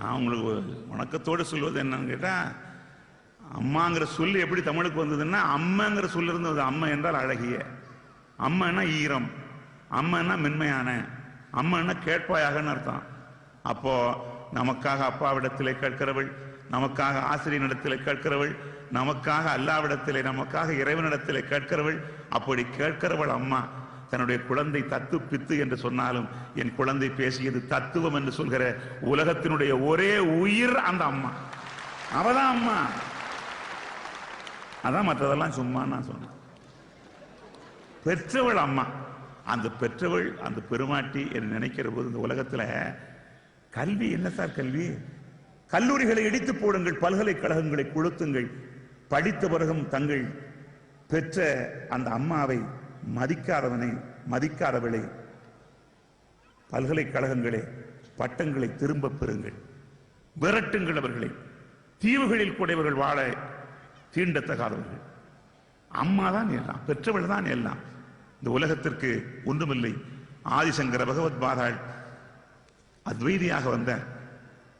நான் உங்களுக்கு வணக்கத்தோடு சொல்வது என்னன்னு கேட்டால் அம்மாங்கிற சொல்லு எப்படி தமிழுக்கு வந்ததுன்னா அம்மாங்கிற சொல்லு இருந்தது அம்மா என்றால் அழகிய. அம்மன்னா ஈரம். அம்மான்னா மென்மையான. அம்மான்னா கேட்பாயாகன்னு அர்த்தம். அப்போ நமக்காக அப்பாவிடத்திலே கேட்கிறவள் நமக்காக ஆசிரியனிடத்திலே கேட்கிறவள் நமக்காக அல்லாவிடத்திலே நமக்காக இறைவனிடத்திலே கேட்கிறவள் அப்படி கேட்கிறவள் அம்மா. தன்னுடைய குழந்தை தத்து பித்து என்று சொன்னாலும் என் குழந்தை பேசியது தத்துவம் என்று சொல்கிற உலகத்தினுடைய ஒரே உயிர் அந்த அம்மா. அவதான் அம்மா. அதான் மற்றதெல்லாம் சும்மா நான் சொன்னேன். பெற்றவள் அம்மா. அந்த பெற்றவள் அந்த பெருமாட்டி என்று நினைக்கிற போது இந்த உலகத்துல கல்வி என்ன சார் கல்வி? கல்லூரிகளை இடித்து போடுங்கள் பல்கலைக்கழகங்களை கொளுத்துங்கள். படித்த பிறகும் தங்கள் பெற்ற அந்த அம்மாவை மதிக்காதவனை மதிக்காதவளே. பல்கலைக்கழகங்களே பட்டங்களை திரும்ப பெறுங்கள். விரட்டுங்கள் அவர்களை. தீவுகளில் கூடையவர்கள் வாழ தீண்டத்தகாதவர்கள். அம்மா தான் எல்லாம் பெற்றவள் தான் எல்லாம். இந்த உலகத்திற்கு ஒன்றுமில்லை. ஆதிசங்கர பகவத் பாதாள் அத்வைதியாக வந்த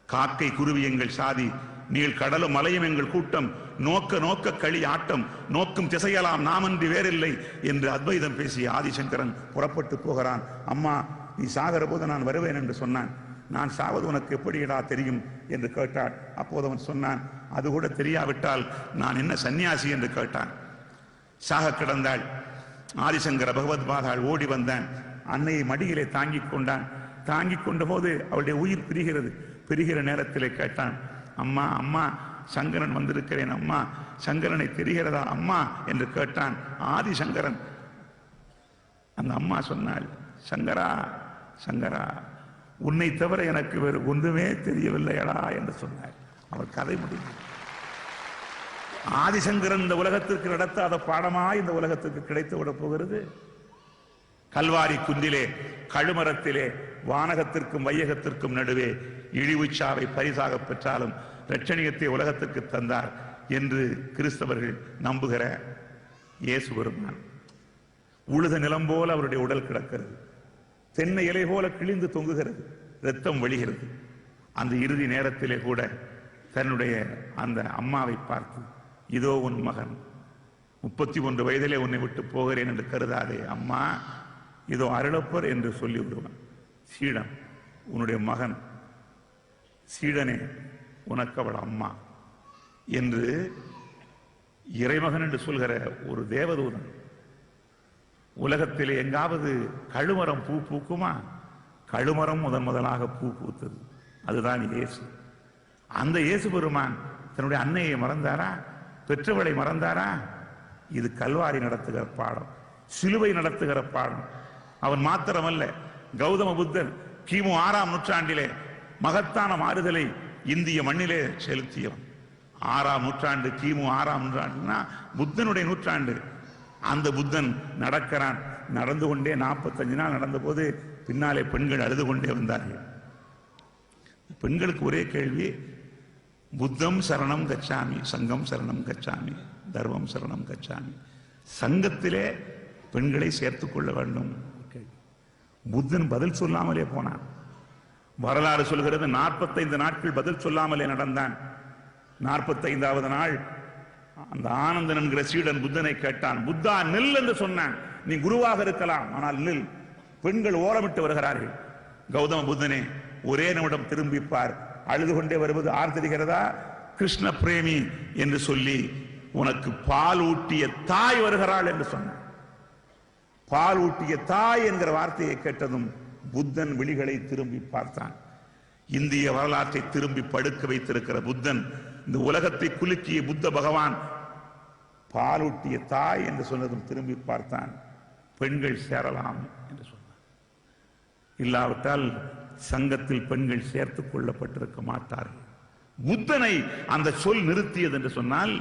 காக்கை குருவியங்கள் சாதி நீள் கடலும் மலையும் எங்கள் கூட்டம். நோக்க நோக்க களி ஆட்டம். நோக்கும் திசையலாம் நாமன்றி வேறில்லை என்று அத்வைதம் பேசிய ஆதிசங்கரன் புறப்பட்டு போகிறான். அம்மா நீ சாகிற போது நான் வருவேன் என்று சொன்னான். நான் சாவது உனக்கு எப்படிடா தெரியும்? என்று கேட்டாள். அப்போது அவன் சொன்னான் அது கூட தெரியாவிட்டால் நான் என்ன சன்னியாசி என்று கேட்டான். சாக கிடந்தாள். ஆதிசங்கர பகவத் பாதாள் ஓடி வந்தான். அன்னையை மடியிலே தாங்கிக் கொண்டான். தாங்கிக் கொண்ட போது அவளுடைய உயிர் பிரிகிறது. பிரிகிற நேரத்திலே கேட்டான் அம்மா அம்மா சங்கரன் வந்திருக்கிறேன் அம்மா சங்கரனை தெரிகிறதா அம்மா என்று கேட்டான் ஆதிசங்கரன். அந்த அம்மா சொன்னாள் சங்கரா சங்கரா உன்னை தவிர எனக்கு வேறு ஒன்றுமே தெரியவில்லையடா என்று சொன்னாள். அவர் கதை முடிந்தது. ஆதிசங்கரன் இந்த உலகத்திற்கு நடத்தாத பாடமா இந்த உலகத்துக்கு கிடைத்து விட போகிறது? கல்வாரி குந்திலே கழுமரத்திலே வானகத்திற்கும் வையகத்திற்கும் நடுவே இழிவுச்சாவை பரிசாக பெற்றாலும் இரட்சணியத்தை உலகத்திற்கு தந்தார் என்று கிறிஸ்தவர்கள் நம்புகிற இயேசு பெருமான். உழுத நிலம் போல அவருடைய உடல் கிடக்கிறது. தென்னை இலை போல கிழிந்து தொங்குகிறது. ரத்தம் வழிகிறது. அந்த இறுதி நேரத்திலே கூட தன்னுடைய அந்த அம்மாவை பார்த்து இதோ உன் மகன். முப்பத்தி ஒன்று வயதிலே உன்னை விட்டு போகிறேன் என்று கருதாதே அம்மா. இதோ அருளப்பர் என்று சொல்லி விடுவான். சீடன் உன்னுடைய மகன். சீடனே உனக்கு அவள் அம்மா என்று இறைமகன் என்று சொல்கிற ஒரு தேவதூதன். உலகத்தில் எங்காவது கழுமரம் பூ பூக்குமா? கழுமரம் முதன் முதலாக பூ பூத்தது. அதுதான் இயேசு. அந்த இயேசு பெருமான் தன்னுடைய அன்னையை மறந்தாரா? பெற்றவளை மறந்தாரா? இது கல்வாரி நடத்துகிற பாடம் சிலுவை நடத்துகிற பாடம். அவன் மாத்திரமல்ல கௌதம புத்தன் கிமு ஆறாம் நூற்றாண்டிலே மகத்தான மாறுதலை இந்திய மண்ணிலே செலுத்தியவன் ஆறாம் நூற்றாண்டு கிமு ஆறாம் நூற்றாண்டுனா புத்தனுடைய நூற்றாண்டு. அந்த புத்தன் நடக்கிறான். நடந்து கொண்டே நாற்பத்தஞ்சு நாள் நடந்த போது பின்னாலே பெண்கள் அழுது கொண்டே வந்தார்கள். பெண்களுக்கு ஒரே கேள்வி புத்தம் சரணம் கச்சாமி சங்கம் சரணம் கச்சாமி தர்மம் சரணம் கச்சாமி. சங்கத்திலே பெண்களை சேர்த்துக் கொள்ள வேண்டும். புத்தன் பதில் சொல்லாமலே போனான். வரலாறு சொல்கிறது நாற்பத்தைந்து நாட்கள் பதில் சொல்லாமலே நடந்தான். நாற்பத்தைந்தாவது நாள் அந்த ஆனந்தன் என்கிற சீடன் புத்தனை கேட்டான் புத்தா நில் என்று சொன்னான். நீ குருவாக இருக்கலாம் ஆனால் நில். பெண்கள் ஓரமிட்டு வருகிறார்கள். கௌதம புத்தனே ஒரே நிமிடம் திரும்பிப்பார். அழுது கொண்டே வருவது ஆர் தெரிகிறதா? கிருஷ்ண பிரேமி என்று சொல்லி உனக்கு பால் ஊட்டிய தாய் வருகிறாள் என்று சொன்னான். பால் ஊட்டிய தாய் என்கிற வார்த்தையை கேட்டதும் புத்தன் விழிகளை திரும்பி பார்த்தான். இந்திய வரலாற்றை திரும்பி படுக்க வைத்திருக்கிற புத்தன் இந்த உலகத்தை குலுக்கிய புத்த பகவான் பாலூட்டிய தாய் என்று சொன்னதும் திரும்பி பார்த்தான். பெண்கள் சேரலாம் என்று சொன்னான் இல்லாவிட்டால் சங்கத்தில் பெண்கள் சேர்த்துக் கொள்ளப்பட்டிருக்க மாட்டார்கள். புத்தனை அந்த சொல் நிறுத்தியது என்று சொன்னால்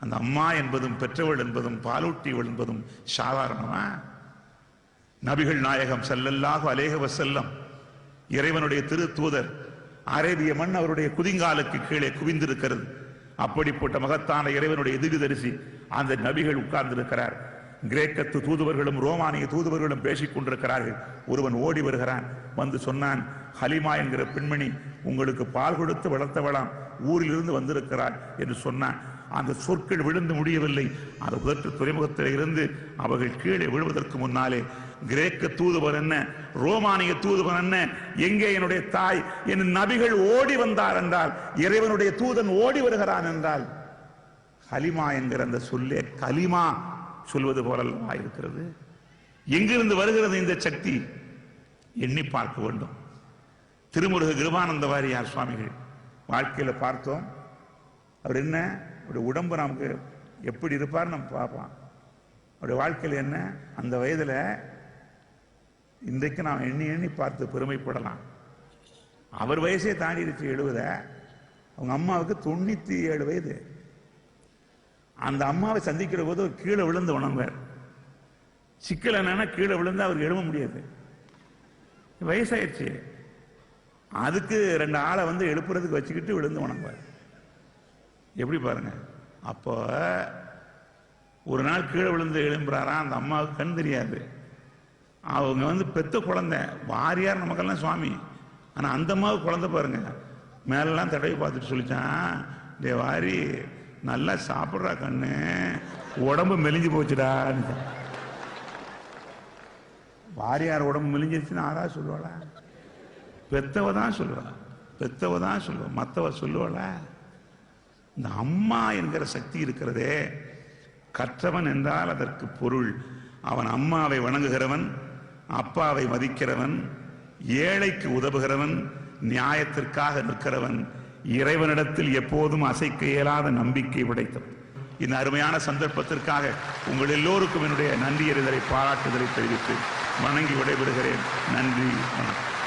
அந்த அம்மா என்பதும் பெற்றவள் என்பதும் பாலூட்டியவள் என்பதும் சாதாரணமா? நபிகள் நாயகம் செல்லல்லாக அலேகவ செல்லம் இறைவனுடைய திரு தூதர் அரேபிய மண் அவருடைய குதிங்காலுக்கு கீழே குவிந்திருக்கிறது. அப்படிப்பட்ட மகத்தான இறைவனுடைய எதிர்தரிசி அந்த நபிகள் உட்கார்ந்திருக்கிறார். கிரேக்கத்து தூதுவர்களும் ரோமானிய தூதுவர்களும் பேசிக் கொண்டிருக்கிறார்கள். ஒருவன் ஓடி வருகிறான் வந்து சொன்னான் ஹலிமா என்கிற பெண்மணி உங்களுக்கு பால் கொடுத்து வளர்த்தவளாம் ஊரிலிருந்து வந்திருக்கிறாள் என்று சொன்னான். அந்த சொற்கள் விழுந்து முடியவில்லை. அந்த உதற்று துறைமுகத்தில் இருந்து அவர்கள் கீழே விழுவதற்கு முன்னாலே கிரேக்க தூதுவர் என்ன? ரோமானிய தூதுவர் என்ன? எங்கே என்னுடைய தாய்? என் நபிகள் ஓடி வந்தார் என்றால் இறைவனுடைய தூதன் ஓடி வருகிறான் என்றால் ஹலிமா என்கிற அந்த சொல்லே கலிமா சொல்வது போலல்லவா இருக்கிறது? எங்கிருந்து வருகிறது இந்த சக்தி? எண்ணி பார்க்க வேண்டும். திருமுருக கிருபானந்த வாரியார் சுவாமிகள் வாழ்க்கையில் பார்த்தோம். அவர் என்ன? அவருடைய உடம்பு நமக்கு எப்படி இருப்பார் நம்ம பார்ப்போம். அவருடைய வாழ்க்கையில் என்ன? அந்த வயதுல இன்றைக்கு நாம் எண்ணி எண்ணி பார்த்து பெருமைப்படலாம். அவர் வயசே தாண்டிடுச்சு எழுபத அவங்க அம்மாவுக்கு தொண்ணூத்தி ஏழு வயது. அந்த அம்மாவை சந்திக்கிற போது அவர் கீழே விழுந்து உணர்வார் சிக்கல் என்னன்னா கீழே விழுந்து அவருக்கு எழுவ முடியாது. வயசாயிருச்சு அதுக்கு ரெண்டு ஆளை வந்து எழுப்புறதுக்கு வச்சுக்கிட்டு விழுந்து உணர்வார் எப்படி பாருங்க? அப்போ ஒரு நாள் கீழே விழுந்து எழும்புறாரா? அந்த அம்மாவுக்கு கண் தெரியாது. அவங்க வந்து பெத்த குழந்தை. வாரியார் நமக்கெல்லாம் சுவாமி. ஆனால் அந்த அம்மாவுக்கு குழந்தை பாருங்க. மேலெல்லாம் தடவை பார்த்துட்டு சொல்லிச்சான் டே வாரி நல்லா சாப்பிட்றா கண்ணு. உடம்பு மெலிஞ்சு போச்சுடா. வாரியார் உடம்பு மெலிஞ்சிருச்சுன்னு ஆறா சொல்லுவாளா? பெத்தவ தான் சொல்லுவா. பெத்தவ தான் சொல்லுவா. மற்றவ சொல்லுவாளா? இந்த அம்மா என்கிற சக்தி இருக்கிறதே. கற்றவன் என்றால் அதற்கு பொருள். அவன் அம்மாவை வணங்குகிறவன் அப்பாவை மதிக்கிறவன் ஏழைக்கு உதவுகிறவன் நியாயத்திற்காக நிற்கிறவன் இறைவனிடத்தில் எப்போதும் அசைக்க இயலாத நம்பிக்கை உடைத்தவன். இந்த அருமையான சந்தர்ப்பத்திற்காக உங்கள் எல்லோருக்கும் என்னுடைய நன்றி அறிதலை பாராட்டுதலை தெரிவித்து வணங்கி விடைபெறுகிறேன். நன்றி வணக்கம்.